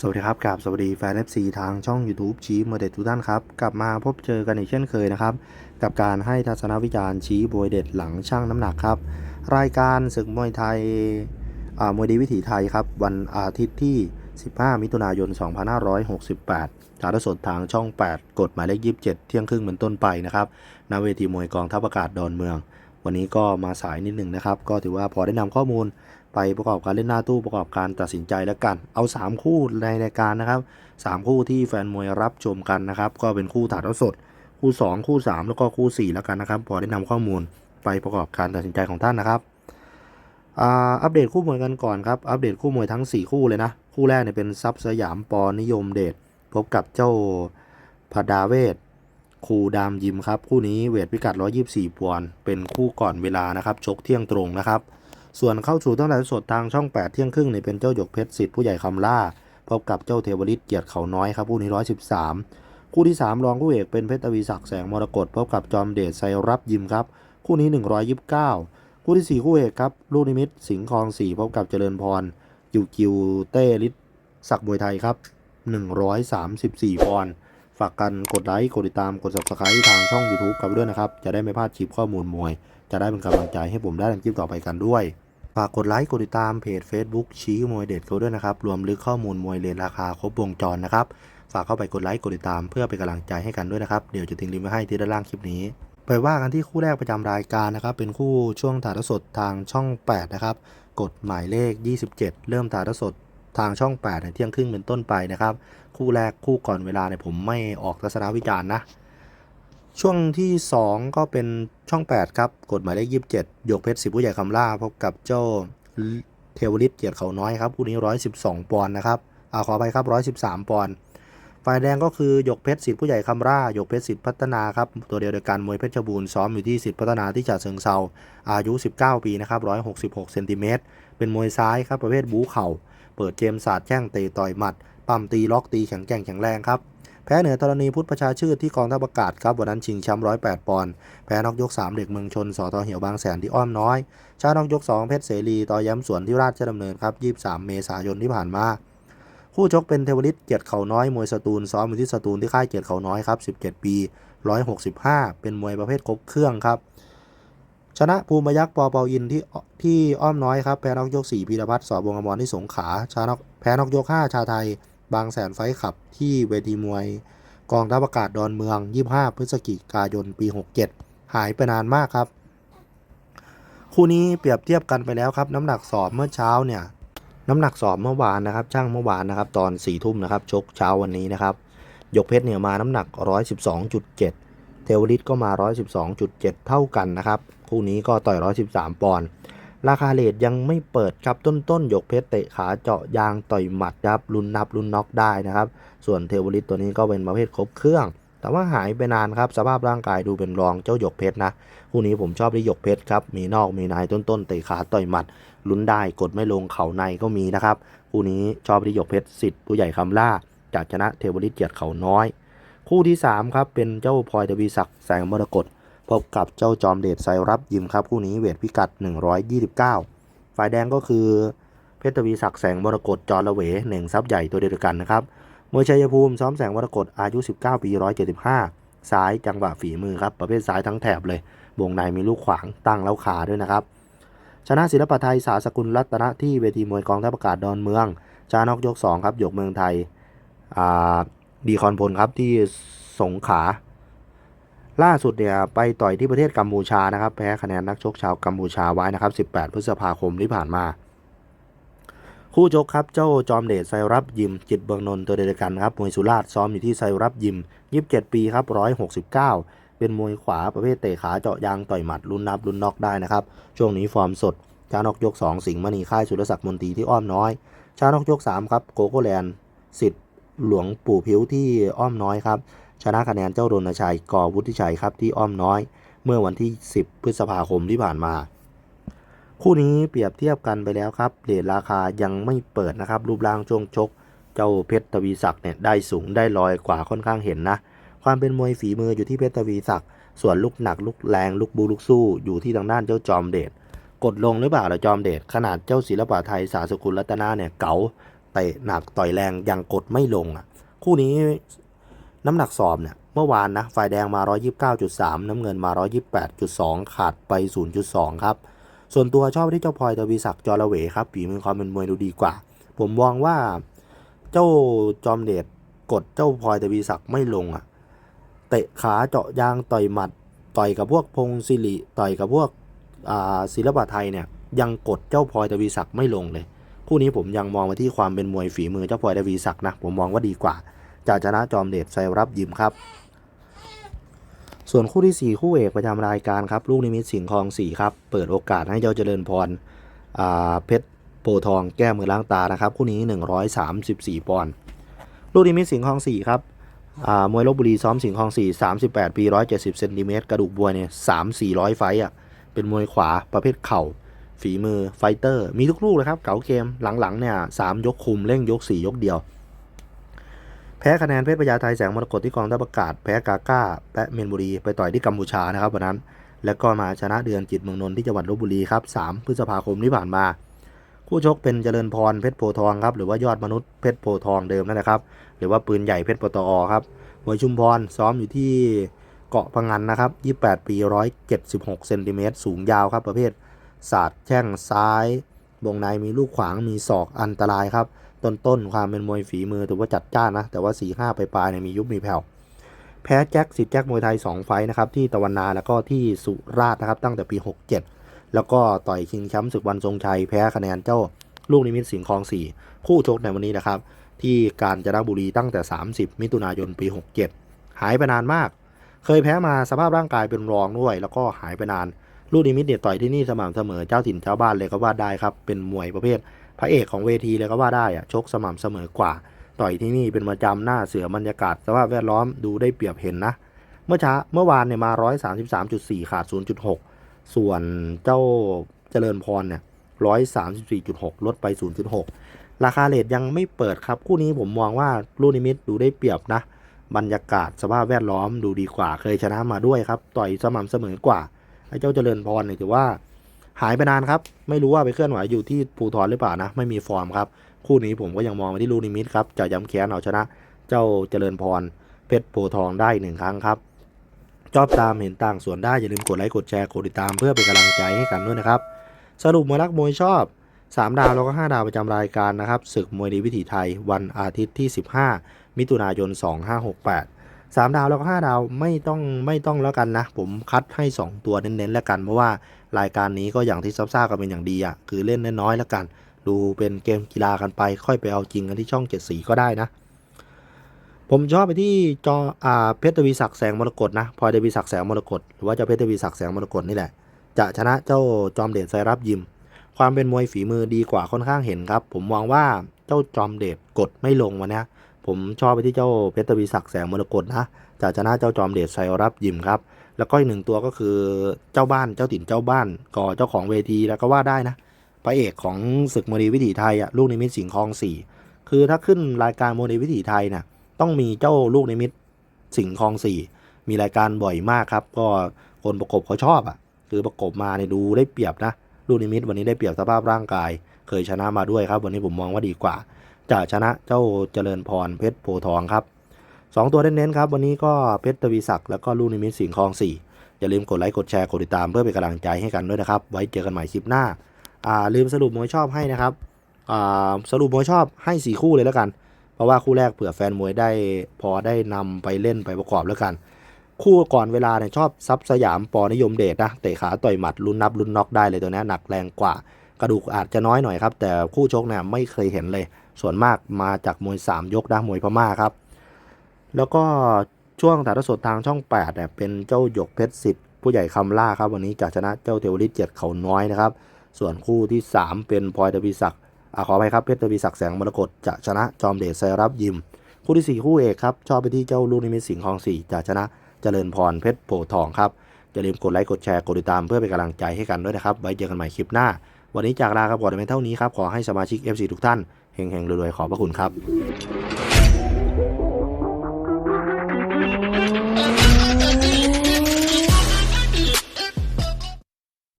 สวัสดีครับกับสวัสดีแฟน FC ทางช่อง YouTube ชี้มวยเด็ดทุกท่านครับ กลับมาพบเจอกันอีกเช่นเคยนะครับ กับการให้ทัศนวิจารณ์ชี้มวยเด็ดหลังช่างน้ำหนักครับ รายการศึกมวยไทยอ่ามวยดีวิถีไทยครับ วันอาทิตย์ที่ 15 มิถุนายน 2568ถ่ายทอดสดทางช่อง 8 กฎหมายเลข 27 เที่ยงครึ่งเป็นต้นไปนะครับณเวทีมวยกองทัพอากาศดอนเมือง วันนี้ก็มาสายนิดหนึ่งนะครับ ก็ถือว่าพอได้นำข้อมูล ไปประกอบการเล่นหน้าตู้ประกอบการตัดสินใจแล้วกัน เอา 3 คู่ในรายการนะครับ 3 คู่ที่แฟนมวยรับชมกันนะครับ ก็เป็นคู่ถ่ายทอดสด คู่ 2 คู่ 3 แล้วก็คู่ 4 แล้วกันนะครับ พอได้นำข้อมูลไปประกอบการตัดสินใจของท่านนะครับอ่าอัปเดตคู่มวยกันก่อนครับ อัปเดตคู่มวยทั้ง 4 คู่เลยนะ คู่แรกเนี่ยเป็นซับสยามปอนิยมเดชพบกับเจ้าพดาเวศครูดามยิมครับ คู่นี้เวทพิกัด 124ปอนด์เป็นคู่ก่อนเวลานะครับ ชกเที่ยงตรงนะครับ ส่วนเข้าสู่ตั้งแต่สดทางช่อง 8 เที่ยงครึ่งเนี่ยเป็นเจ้าหยกเพชรสิทธิ์ผู้ใหญ่คำล่าพบกับเจ้าเทวฤทธิ์เกียรติเขาน้อยครับคู่นี้113 คู่ที่ 3 รองคู่เอกเป็นเพชรทวีศักดิ์แสงมรกตพบกับจอมเดชไซรับยิมครับ คู่นี้ 129 คู่ที่ 4 คู่เอกครับลูกนิมิตสิงห์คลอง4พบกับเจริญพรยูกิวเต้ฤทธิ์ศักดิ์มวยไทยครับ 134ปอนด์ ฝากกันกดไลค์กดติดตามกด subscribe ทางช่อง YouTube กันด้วยนะครับ จะได้ไม่พลาดคลิปข้อมูลมวย จะได้เป็นกำลังใจให้ผมได้ทำคลิปต่อไปกันด้วย ฝากกดไลค์กดติดตามเพจ Facebook ชี้มวยเด็ดเขาด้วยนะครับ รวมลึกข้อมูลมวยเรียนราคาครบวงจรนะครับ ฝากเข้าไปกดไลค์กดติดตามเพื่อเป็นกำลังใจให้กันด้วยนะครับ เดี๋ยวจะทิ้งลิงก์ไว้ให้ที่ด้านล่างคลิปนี้ ไปว่ากันที่คู่แรกประจำรายการนะครับ เป็นคู่ช่วงถ่ายทอดสดทางช่อง 8 นะครับ กดหมายเลข 27 เริ่มถ่ายทอดสดทางช่อง8ในเที่ยงครึ่งเป็นต้นไปนะครับ คู่แรกคู่ก่อนเวลาเนี่ยผมไม่ออกทัศนวิจารณ์นะ ช่วงที่ 2 ก็เป็นช่อง 8 ครับกฎหมายเลข27หยกเพชรสิบผู้ใหญ่คำล่าพบกับเจ้าเทวฤทธิ์เกียรติเขาน้อยครับคู่นี้ 112 ปอนด์นะครับอาขอไปครับ 113 ปอนด์ฝ่ายแดงก็คือหยกเพชรสิทธิ์ผู้ใหญ่คำร่าหยกเพชรสิทธิ์พัฒนาครับตัวเดียวเดียวกันมวยเพชรบูรณ์ซ้อมอยู่ที่สิทธิ์พัฒนาที่ฉะเชิงเซาอายุ 19 ปีนะครับ166เซนติเมตรเป็นมวยซ้ายครับประเภทบู๊เข่า เปิดเกมศาสตร์แข้งเตะต่อยหมัด ปั้มตีล็อกตีแข็งแกร่งแข็งแรงครับ แพ้เหนือธรณีพุทธประชาชื่นที่กองทัพอากาศครับวันนั้นชิงแชมป์108ปดปอนด์แพ้นอกยก3เด็กเมืองชนสอทอเหี่ยวบางแสนที่อ้อมน้อย ชาตินอกยก2เพชรเสรีต่อย้ำสวนที่ราชดำเนินครับ23เมษายนที่ผ่านมาคู่ชกเป็นเทวฤทธิ์เกียรติเขาน้อยมวยสตูลซ้อมอยู่ที่สตูลที่ค่ายเกียรติเขาน้อยครับ17 ปี 165 เป็นมวยประเภทครบเครื่องครับ ชนะภูมิยักษ์ปอเปาอินที่ที่อ้อมน้อยครับแพ้นอกยก 4พีรพัฒน์สอบวงอมรที่สงขาชานอกแพ้นอกยก 5 ชาไทย บางแสนไฟขับที่เวทีมวย กองทัพอากาศดอนเมือง 25 พฤศจิกายนปี 67 หายไปนานมากครับ คู่นี้เปรียบเทียบกันไปแล้วครับ น้ำหนักสอบเมื่อเช้าเนี่ยน้ำหนักสอบเมื่อวานนะครับช่างเมื่อวานนะครับตอน4ี่ทุ่มนะครับชกเช้าวันนี้นะครับยกเพชรเนี่ยมาน้ำหนัก 112.7 เทวริตก็มา 112.7 เท่ากันนะครับ คู่นี้ก็ต่อย 113 ปอนด์ ราคาเลทยังไม่เปิดครับต้นต้นๆยกเพชรเตะขาเจาะยางต่อยหมัดครับรุนนับรุนน็อกได้นะครับ ส่วนเทวริตตัวนี้ก็เป็นประเภทครบเครื่อง แต่ว่าหายไปนานครับสภาพร่างกายดูเป็นรองเจ้าหยกเพชรนะคู่นี้ผมชอบที่หยกเพชรครับมีนอกมีในต้นต้นๆเตะขาต่อยหมัดลุ้นได้กดไม่ลงเข่าในก็มีนะครับคู่นี้ชอบที่หยกเพชรสิทธิ์ผู้ใหญ่คำล่าจากชนะเทวริตเกียรติเขาน้อย คู่ที่3ครับเป็นเจ้าพลอยทวีศักดิ์แสงมรกต พบกับเจ้าจอมเดชไซรับยิมครับคู่นี้เวทพิกัด 129 ฝ่ายแดงก็คือ เพชรวีศักดิ์แสงมรกตจอระเหวหนึ่งซับใหญ่ตัวเดียวกันนะครับมวยชัยภูมิซ้อมแสงมรกตอายุ 19 ปี 175 ซ้ายจังหวะฝีมือครับ ประเภทซ้ายทั้งแถบเลย วงในมีลูกขวางตั้งแล้วขาด้วยนะครับ ชนะศิลปะไทยสาสกุลรัตนะที่เวทีมวยกองทัพอากาศดอนเมือง ชานอกยก 2 ครับ ยกเมืองไทยดีคอนพลครับที่สงขา ล่าสุดเนี่ยไปต่อยที่ประเทศกัมพูชานะครับ แพ้คะแนนนักชกชาวกัมพูชาไว้นะครับ 18 พฤษภาคมที่ผ่านมา คู่ชกครับเจ้าจอมเดชไซรับยิม จิตเบืองนนท์ตัวเดียวกันครับมวยสุราษฎร์ซ้อมอยู่ที่ไซรับยิม 27 ปีครับ 169 เป็นมวยขวาประเภทเตะขาเจาะยางต่อยหมัดลุ้นนับลุ้นน็อกได้นะครับ ช่วงนี้ฟอร์มสดชานอกยก 2 สิงห์มณีค่ายสุรศักดิ์มนตรีที่อ้อมน้อย ชานอกยก 3 ครับโกโกแลนด์สิทธิ์หลวงปู่พิ้วที่อ้อมน้อยครับ ชนะคะแนนเจ้าโรนชัยกอวุฒิชัยครับที่อ้อมน้อย เมื่อวันที่ 10 พฤษภาคมที่ผ่านมา คู่นี้เปรียบเทียบกันไปแล้วครับเรทราคายังไม่เปิดนะครับ รูปร่างช่วงชก เจ้าเพชรทวีศักดิ์เนี่ยได้สูงได้ลอยกว่าค่อนข้างเห็นนะ ความเป็นมวยฝีมืออยู่ที่เพชรทวีศักดิ์ส่วนลูกหนักลูกแรงลูกบูลูกสู้อยู่ที่ทางด้านเจ้าจอมเดชกดลงหรือเปล่าล่ะจอมเดชขนาดเจ้าศิลปะไทยสาสกุลรัตนาเนี่ยเก๋าเตะหนักต่อยแรงยังกดไม่ลงอะ คู่นี้ น้ำหนักสอบเนี่ยเมื่อวานนะฝ่ายแดงมา 129.3 น้ำเงินมา 128.2 ขาดไป 0.2 ครับ ส่วนตัวชอบที่เจ้าพลอยทวีศักดิ์จอระเวครับฝีมือความเป็นมวยดูดีกว่า ผมมองว่าเจ้าจอมเดชกดเจ้าพลอยทวีศักดิ์ไม่ลงอะเตะขาเจาะยางต่อยหมัด ต่อยกับพวกพงศิริต่อยกับพวกศิลปะไทยเนี่ยยังกดเจ้าพลอยทวีศักดิ์ไม่ลงเลย คู่นี้ผมยังมองมาที่ความเป็นมวยฝีมือเจ้าพลอยทวีศักดิ์นะผมมองว่าดีกว่า จะชนะจอมเดชไซรับยิมครับ ส่วนคู่ที่ 4 คู่เอกประจำรายการครับ ลูกนิมิตสิงห์คลอง4ครับ เปิดโอกาสให้เจ้าเจริญพรอ่าเพชรโพทองแก้มือล้างตานะครับ คู่นี้ 134 ปอนด์ลูกนิมิตสิงห์คลอง4ครับมวยลบบุรีซ้อมสิงห์คลอง4 38 ปี 170 เซนติเมตรกระดูกบัวเนี่ย3 400 ไฟต์อะเป็นมวยขวาประเภทเข่า ฝีมือไฟเตอร์ มีทุกลูกเลยครับ เก๋าเกมหลังๆเนี่ยสามยกคุมเร่งยก 4 ยกเดียว แพ้คะแนนเพชรพญาไทยแสงมรกตที่กองทัพอากาศแพ้กาก้าและเมียนบุรีไปต่อยที่กัมพูชานะครับวันนั้น แล้วก็มาชนะเดือนจิตเมืองนนท์ที่จังหวัดลบบุรีครับ 3 พฤษภาคมที่ผ่านมา คู่ชกเป็นเจริญพรเพชรโพทองครับหรือว่ายอดมนุษย์เพชรโพทองเดิมนั่นแหละครับหรือว่าปืนใหญ่เพชรปตอครับมวยชุมพรซ้อมอยู่ที่เกาะพังงันนะครับ 28 ปี 176 เซนติเมตร สูงยาวครับ ประเภทศาสตร์แช่งซ้าย วงในมีลูกขวาง มีศอกอันตรายครับ ต้นๆความเป็นมวยฝีมือถือว่าจัดจ้านนะ แต่ว่า4ี่ห้าปลายๆเนี่ยมียุบมีแผ่วแพ้แจ็คสิทธิ์แจ็คมวยไทย 2 ไฟนะครับที่ตะวันนาแล้วก็ที่สุราษฎร์นะครับตั้งแต่ปี 67 แล้วก็ต่อยชิงแชมป์ศึกวันทรงชัยแพ้คะแนนเจ้าลูกนิมิตสิงห์คลอง 4 คู่ชกในวันนี้นะครับ ที่กาญจนบุรีตั้งแต่ 30 มิถุนายนปี 67 หายไปนานมาก เคยแพ้มาสภาพร่างกายเป็นรองด้วย แล้วก็หายไปนาน ลูกนิมิตเนี่ยต่อยที่นี่สม่ำเสมอเจ้าถิ่นเจ้าบ้านเลยก็ว่าได้ครับเป็นมวยประเภท พระเอกของเวทีเลยก็ว่าได้อะชกสม่ำเสมอกว่า ต่อยที่นี่เป็นประจำหน้าเสือบรรยากาศสภาพแวดล้อมดูได้เปรียบเห็นนะ เมื่อช้าเมื่อวานเนี่ยมา 133.4 ขาด 0.6 ส่วนเจ้าเจริญพรเนี่ย 134.6 ลดไป 0.6 ราคาเลทยังไม่เปิดครับ คู่นี้ผมมองว่าลูนิมิตดูได้เปรียบนะ บรรยากาศสภาพแวดล้อมดูดีกว่า เคยชนะมาด้วยครับ ต่อยสม่ำเสมอกว่าไอ้เจ้าเจริญพรเนี่ยถือว่า หายไปนานครับ ไม่รู้ว่าไปเคลื่อนไหวอยู่ที่ภูทรหรือเปล่านะ ไม่มีฟอร์มครับ คู่นี้ผมก็ยังมองไปที่ลูนิมิตครับจะย้ำแค้นเอาชนะ เจ้าเจริญพร เพชรโพทองได้หนึ่งครั้งครับชอบตามเห็นต่างส่วนได้ อย่าลืมกดไลค์กดแชร์กดติดตามเพื่อเป็นกำลังใจให้กันด้วยนะครับ สรุปมวยรักมวยชอบ 3 ดาวแล้วก็ 5 ดาวประจำรายการนะครับศึกมวยดีวิถีไทยวันอาทิตย์ที่ 15 มิถุนายน 2568 3ดาวแล้วก็5ดาวไม่ต้องไม่ต้องแล้วกันนะ ผมคัดให้ 2 ตัวเน้นๆแล้วกัน เพราะว่ารายการนี้ก็อย่างที่ทราบๆกันเป็นอย่างดีอะคือเล่นน้อยๆแล้วกัน ดูเป็นเกมกีฬากันไป ค่อยไปเอาจริงกันที่ช่อง7สีก็ได้นะ ผมชอบไปที่จออ่าเพชรทวีศักดิ์แสงมรกตนะพลอยทวีศักดิ์แสงมรกตหรือว่าเจ้าเพชรทวีศักดิ์แสงมรกตนี่แหละ จะชนะเจ้าจอมเดชไซรับยิม ความเป็นมวยฝีมือดีกว่าค่อนข้างเห็นครับ ผมมองว่าเจ้าจอมเดชกดไม่ลงวันนี้ ผมชอบไปที่เจ้าเพชรทวีศักดิ์แสงมรกตนะจะชนะเจ้าจอมเดชไซรับยิมครับแล้วก็อีกหนึ่งตัวก็คือเจ้าบ้านเจ้าถิ่นเจ้าบ้านก่อเจ้าของเวทีแล้วก็ว่าได้นะพระเอกของศึกมวยดีวิถีไทยอะลูกนิมิตสิงห์คลองสี่คือถ้าขึ้นรายการมวยดีวิถีไทยเนี่ยต้องมีเจ้าลูกนิมิตสิงห์คลองสี่มีรายการบ่อยมากครับ ก็คนประกบเขาชอบอะ คือประกบมาเนี่ยดูได้เปรียบนะลูกนิมิตวันนี้ได้เปรียบสภาพร่างกาย เคยชนะมาด้วยครับ วันนี้ผมมองว่าดีกว่า จะชนะเจ้าเจริญพรเพชรโพทองครับสองตัวเน้นๆครับ วันนี้ก็เพชรทวีศักดิ์แล้วก็ลูกนิมิตสิงห์คลองสี่อย่าลืมกดไลค์กดแชร์กดติดตามเพื่อเป็นกำลังใจให้กันด้วยนะครับ ไว้เจอกันใหม่คลิปหน้าอ่าลืมสรุปมวยชอบให้นะครับอ่าสรุปมวยชอบให้สี่คู่เลยแล้วกัน เพราะว่าคู่แรกเผื่อแฟนมวยได้พอได้นำไปเล่นไปประกอบแล้วกัน คู่ก่อนเวลาเนี่ยชอบซับสยามปอนิยมเดชนะเตะขาต่อยหมัดลุ้นนับลุ้นน็อกได้เลยตัวนี้หนักแรงกว่า กระดูกอาจจะน้อยหน่อยครับ แต่คู่ชกเนี่ยไม่เคยเห็นเลย ส่วนมากมาจากมวย 3 ยกนะมวยพม่าครับ แล้วก็ช่วงถ่ายทอดสดทางช่อง8เนี่ยเป็นเจ้าหยกเพชรสิทธิ์ผู้ใหญ่คำล่าครับวันนี้จะชนะเจ้าเทวฤทธิ์เจ็ดเขาน้อยนะครับ ส่วนคู่ที่ 3 เป็นพลอยทวีศักดิ์อขอไปครับเพชรทวีศักดิ์แสงมรกตจะชนะจอมเดชไซรับยิม คู่ที่ 4 คู่เอกครับชอบไปที่เจ้าลูกนิมิตสิงห์คลอง4จะชนะเจริญพรเพชรโพทองครับอย่าลืมกดไลค์กดแชร์กดติดตามเพื่อเป็นกำลังใจให้กันด้วยนะครับไว้เจอกันใหม่คลิปหน้า วันนี้จากลาครับก่อนในเท่านี้ครับขอให้สมาชิก FC ทุกท่าน เฮงๆรวยๆขอบพระคุณครับ